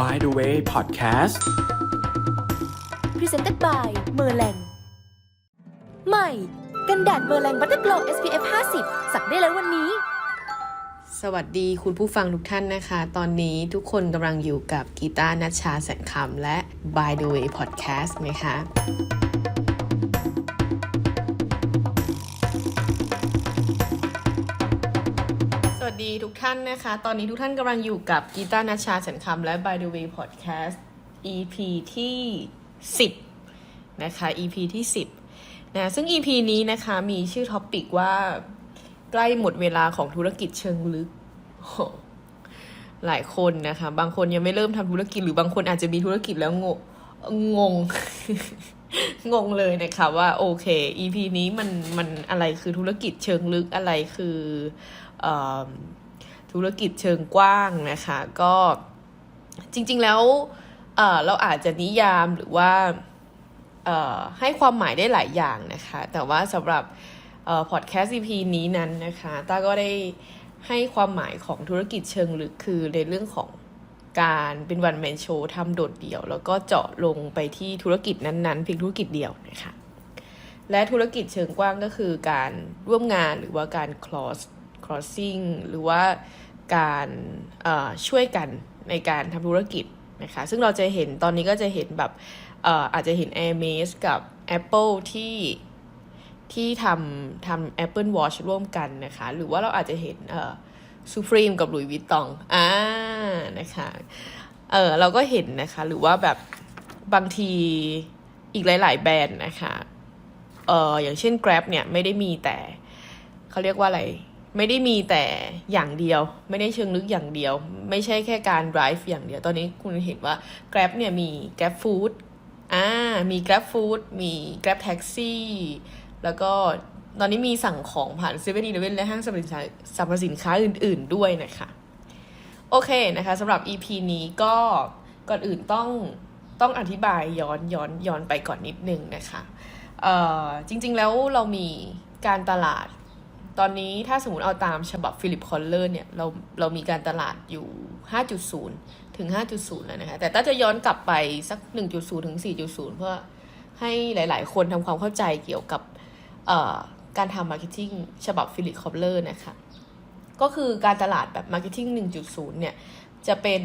By the way Podcast Presented by เมอร์แรงใหม่ กันแดดเมอร์แรงบัตเตอร์โกล SPF 50 สักได้แล้ววันนี้ สวัสดีคุณผู้ฟังทุกท่านนะคะ ตอนนี้ทุกคนกำลังอยู่กับกีตาร์นัชชาแสนคำและ By the way Podcast นะคะ ดีทุกท่านนะคะ ตอนนี้ทุกท่านกำลังอยู่กับกีตาร์นัชชาแสนคำและ By the way Podcast EP ที่ 10 นะคะ EP ที่ 10 นะ ซึ่ง EP นี้นะคะมีชื่อท็อปิกว่าใกล้หมดเวลาของธุรกิจเชิงลึก หลายคนนะคะ บางคนยังไม่เริ่มทำธุรกิจ หรือบางคนอาจจะมีธุรกิจแล้วงงงงงงเลยนะคะว่าโอเค EP นี้มันมันอะไรคือธุรกิจเชิงลึกอะไรคือ ธุรกิจเชิงกว้างนะคะ ก็จริงๆแล้วเเราอาจจะนิยามหรือว่าให้ความหมายได้หลายอย่างนะคะ แต่ว่าสำหรับพอดแคสต์ EP นี้นั้นนะคะต้าก็ได้ให้ความหมายของธุรกิจเชิงลึกคือในเรื่องของการเป็นวันแมนโชว์ทำโดดเดี่ยว แล้วก็เจาะลงไปที่ธุรกิจนั้นๆเพียงธุรกิจเดียวนะคะและธุรกิจเชิงกว้างก็คือการร่วมงานหรือว่าการ cross crossing หรือว่าการช่วยกันในการทำธุรกิจนะคะซึ่งเราจะเห็นตอนนี้ก็จะเห็นแบบเอ่ออาจจะเห็น Air m a z กับ Apple ที่ที่ทำทำ Apple Watch ร่วมกันนะคะ หรือว่าเราอาจจะเห็นเอ่อ Supreme กับ Louis Vuitton อ่านะคะเออเราก็เห็นนะคะ หรือว่าแบบบางทีอีกหลาย ๆ แบรนด์นะคะเอออย่างเช่น Grab เนี่ยไม่ได้มีแต่เขาเรียกว่าอะไร ไม่ได้มีแต่อย่างเดียว ไม่ได้เชิงลึกอย่างเดียว ไม่ใช่แค่การ drive อย่างเดียว ตอนนี้คุณเห็นว่า Grab เนี่ยมี Grab Food อ่ามี Grab Food มี Grab Taxi แล้วก็ตอนนี้มีสั่งของผ่านเซเว่นอีเลเวนและห้างสรรพสินค้าสรรพสินค้าอื่น ๆด้วยนะคะ โอเคนะคะสำหรับ EP นี้ก็ก่อนอื่นต้องต้องอธิบายย้อนย้อนย้อนไปก่อนนิดนึงนะคะ เอ่อจริงๆแล้วเรามีการตลาด ตอนนี้ถ้าสมมติเอาตามฉบับฟิลิปคอลเลอร์เนี่ยเราเรามีการตลาดอยู่ 5.0 ถึง 5.0 แล้วนะคะ แต่ถ้าจะย้อนกลับไปสัก 1.0 ถึง 4.0 เพื่อให้หลาย ๆ คนทำความเข้าใจเกี่ยวกับการทำมาร์เก็ตติ้งฉบับฟิลิปคอปเลอร์นะคะ ก็คือการตลาดแบบมาร์เก็ตติ้ง 1.0 เนี่ย จะเป็น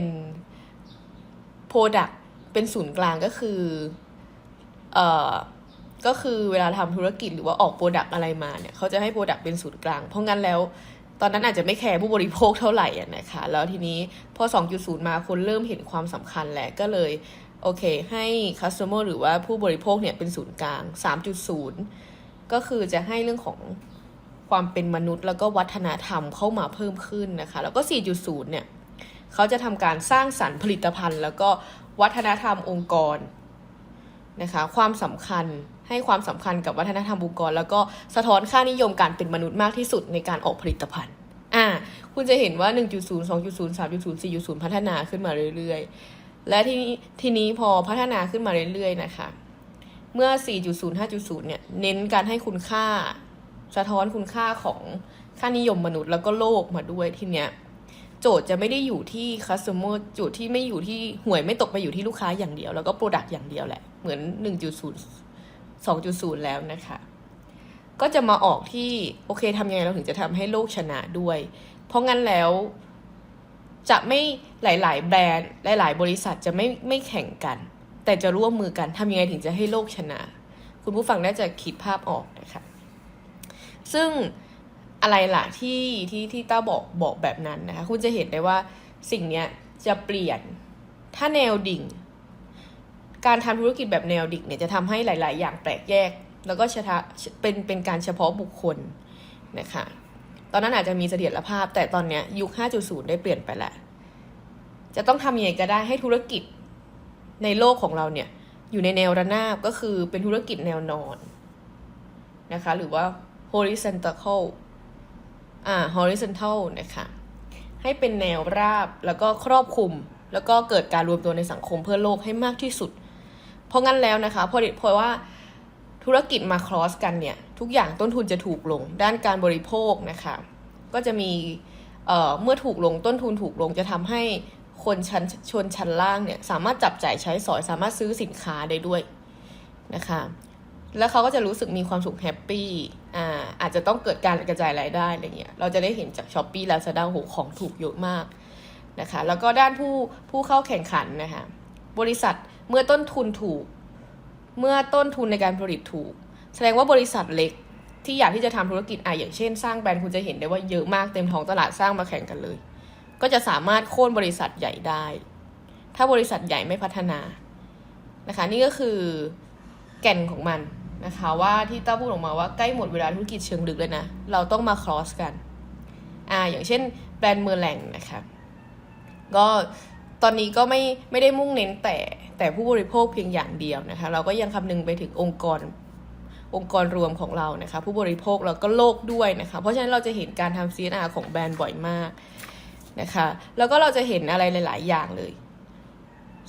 Product เป็นศูนย์กลางก็คืออ ก็คือเวลาทำธุรกิจหรือว่าออกโปรดักอะไรมาเนี่ยเขาจะให้โปรดักเป็นศูนย์กลาง เพราะงั้นแล้ว ตอนนั้นอาจจะไม่แคร์ผู้บริโภคเท่าไหร่นะคะ แล้วทีนี้พอ 2.0 มาคนเริ่มเห็นความสำคัญแล้วก็เลยโอเค ให้ customer หรือว่าผู้บริโภคเนี่ยเป็นศูนย์กลาง 3.0 ก็คือจะให้เรื่องของความเป็นมนุษย์ แล้วก็วัฒนธรรมเข้ามาเพิ่มขึ้นนะคะ แล้วก็ 4.0 เนี่ยเขาจะทำการสร้างสรรค์ผลิตภัณฑ์ แล้วก็วัฒนธรรมองค์กรนะคะ ความสำคัญ ให้ความสำคัญกับวัฒนธรรมองค์กร แล้วก็สะท้อนค่านิยมการเป็นมนุษย์มากที่สุดในการออกผลิตภัณฑ์อ่าคุณจะเห็นว่า 1.0 2.0 3.0 4.0 พัฒนาขึ้นมาเรื่อยๆ และทีนี้ทีนี้พอพัฒนาขึ้นมาเรื่อยๆ นะคะ เมื่อ 4.0 5.0 เนี่ย เน้นการให้คุณค่า สะท้อนคุณค่าของค่านิยมมนุษย์แล้วก็โลกมาด้วยทีเนี้ย โจทย์จะไม่ได้อยู่ที่ customer โจทย์ที่ไม่อยู่ที่หวยไม่ตกไปอยู่ที่ลูกค้าอย่างเดียว แล้วก็ product อย่างเดียวแหละ เหมือน 1.0 2.0 แล้วนะคะ ก็จะมาออกที่โอเคทำยังไงเราถึงจะทำให้โลกชนะด้วย เพราะงั้นแล้วจะไม่หลาย ๆ แบรนด์หลาย ๆ บริษัทจะไม่ไม่แข่งกัน แต่จะร่วมมือกันทำยังไงถึงจะให้โลกชนะ คุณผู้ฟังน่าจะคิดภาพออกนะคะ ซึ่งอะไรล่ะที่ที่ที่ต้าบอกบอกแบบนั้นนะคะ คุณจะเห็นได้ว่าสิ่งนี้จะเปลี่ยนถ้าแนวดิ่ง การทำธุรกิจแบบแนวดิ่งเนี่ยจะทำให้หลาย ๆ อย่างแปลกแยก แล้วก็เฉพาะเป็นเป็นการเฉพาะบุคคลนะคะตอนนั้นอาจจะมีเสถียรภาพ แต่ตอนเนี้ยยุค 5.0 ได้เปลี่ยนไปแล้วจะต้องทำยังไงก็ได้ให้ธุรกิจในโลกของเราเนี่ย อยู่ในแนวระนาบก็คือเป็นธุรกิจแนวนอนนะคะ หรือว่า horizontal อ่า horizontal นะคะ ให้เป็นแนวราบแล้วก็ครอบคลุม แล้วก็เกิดการรวมตัวในสังคมเพื่อโลกให้มากที่สุด เพราะงั้นแล้วนะคะเพราะเพราะว่าธุรกิจมาครอสกันเนี่ย ทุกอย่างต้นทุนจะถูกลง ด้านการบริโภคนะคะ ก็จะมีเเมื่อถูกลงต้นทุนถูกลงจะทำให้คนชั้นชนชั้นล่างเนี่ย สามารถจับจ่ายใช้สอยสามารถซื้อสินค้าได้ด้วยนะคะ แล้วเขาก็จะรู้สึกมีความสุขแฮปปี้อ่าอาจจะต้องเกิดการกระจายรายได้อะไรเงี้ยเราจะได้เห็นจากช้อปปี้ลาซาด้าโหของถูกเยอะมากนะคะ แล้วก็ด้านผู้ผู้เข้าแข่งขันนะคะบริษัท เมื่อต้นทุนถูก เมื่อต้นทุนในการผลิตถูก แสดงว่าบริษัทเล็กที่อยากที่จะทำธุรกิจอะอย่างเช่นสร้างแบรนด์คุณจะเห็นได้ว่าเยอะมากเต็มท้องตลาดสร้างมาแข่งกันเลย ก็จะสามารถโค่นบริษัทใหญ่ได้ ถ้าบริษัทใหญ่ไม่พัฒนานะคะนี่ก็คือแก่นของมันนะคะว่าที่ต้าพูดออกมาว่าใกล้หมดเวลาธุรกิจเชิงลึกเลยนะ เราต้องมาครอสกันอ่าอย่างเช่นแบรนด์เมอร์แลงนะคะก็ ตอนนี้ก็ไม่ไม่ได้มุ่งเน้นแต่แต่ผู้บริโภคเพียงอย่างเดียวนะคะ เราก็ยังคำนึงไปถึงองค์กรองค์กรรวมของเรานะคะ ผู้บริโภคแล้วก็โลกด้วยนะคะ เพราะฉะนั้นเราจะเห็นการทำ CSR ของแบรนด์บ่อยมากนะคะ แล้วก็เราจะเห็นอะไรหลาย ๆ อย่างเลย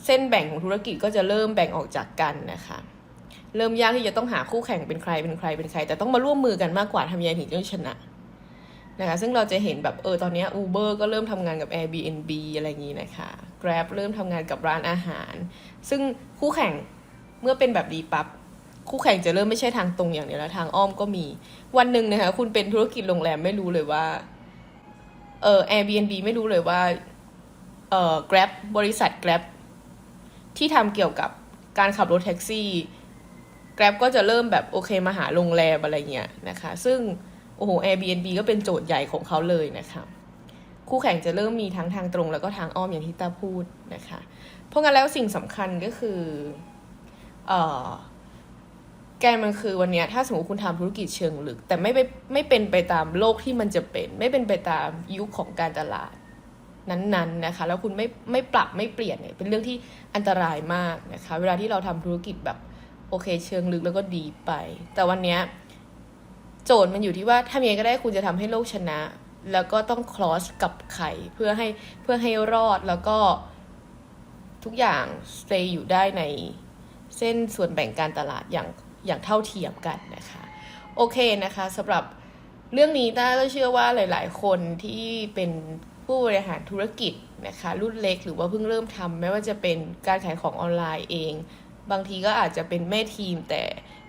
เส้นแบ่งของธุรกิจก็จะเริ่มแบ่งออกจากกันนะคะ เริ่มยากที่จะต้องหาคู่แข่งเป็นใครเป็นใครเป็นใคร แต่ต้องมาร่วมมือกันมากกว่าทำยังไงถึงจะชนะ นะคะซึ่งเราจะเห็นแบบเออตอนนี้ Uber ก็เริ่มทำงานกับ Airbnb อะไรอย่างนี้นะคะ Grab เริ่มทำงานกับร้านอาหาร ซึ่งคู่แข่งเมื่อเป็นแบบดีปับ๊บคู่แข่งจะเริ่มไม่ใช่ทางตรงอย่างเดียวแล้วทางอ้อมก็มี วันหนึ่งนะคะคุณเป็นธุรกิจโรงแรมไม่รู้เลยว่าเออ Airbnb ไม่รู้เลยว่าเออ Grab บริษัท Grab ที่ทำเกี่ยวกับการขับรถแท็กซี่ Grab ก็จะเริ่มแบบโอเคมาหาโรงแรมอะไรเงี้ยนะคะ ซึ่ง โอ้โห Airbnb ก็เป็นโจทย์ใหญ่ของเขาเลยนะคะ คู่แข่งจะเริ่มมีทั้งทางตรงแล้วก็ทางอ้อมอย่างที่ตาพูดนะคะ เพราะงั้นแล้วสิ่งสำคัญก็คือเออแกนมันคือวันนี้ถ้าสมมติคุณทำธุรกิจเชิงลึก แต่ไม่ไปไม่เป็นไปตามโลกที่มันจะเป็น ไม่เป็นไปตามยุคของการตลาดนั้นๆนะคะ แล้วคุณไม่ไม่ปรับไม่เปลี่ยนเนี่ยเป็นเรื่องที่อันตรายมากนะคะ เวลาที่เราทำธุรกิจแบบโอเคเชิงลึกแล้วก็ดีไป แต่วันเนี้ย โจทย์มันอยู่ที่ว่าทำยังไงก็ได้คุณจะทำให้โลกชนะ แล้วก็ต้องคลอสกับใครเพื่อให้เพื่อให้รอดแล้วก็ทุกอย่าง stay อยู่ได้ในเส้นส่วนแบ่งการตลาดอย่างอย่างเท่าเทียมกันนะคะ โอเคนะคะสำหรับเรื่องนี้ต้าก็เชื่อว่าหลาย ๆ คนที่เป็นผู้บริหารธุรกิจนะคะ รุ่นเล็กหรือว่าเพิ่งเริ่มทำไม่ว่าจะเป็นการขายของออนไลน์เอง บางทีก็อาจจะเป็นแม่ทีมแต่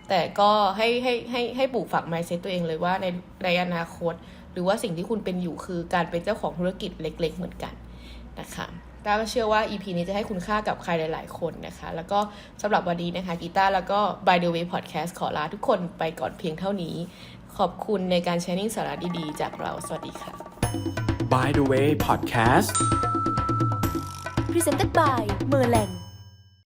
แต่ก็ให้ให้ให้ให้ปลูกฝัง mindset ตัวเองเลยว่าในในอนาคต หรือว่าสิ่งที่คุณเป็นอยู่คือการเป็นเจ้าของธุรกิจเล็ก ๆ เหมือนกันนะคะต้าก็เชื่อว่า EP นี้จะให้คุณค่ากับใครหลาย ๆ คนนะคะ แล้วก็สำหรับวันนี้นะคะกีตาร์แล้วก็ By the way podcast ขอลาทุกคนไปก่อนเพียงเท่านี้ ขอบคุณในการแชร์นิ่งสาระดีๆ จากเรา สวัสดีค่ะ By the way podcast Presented by เมอร์แลง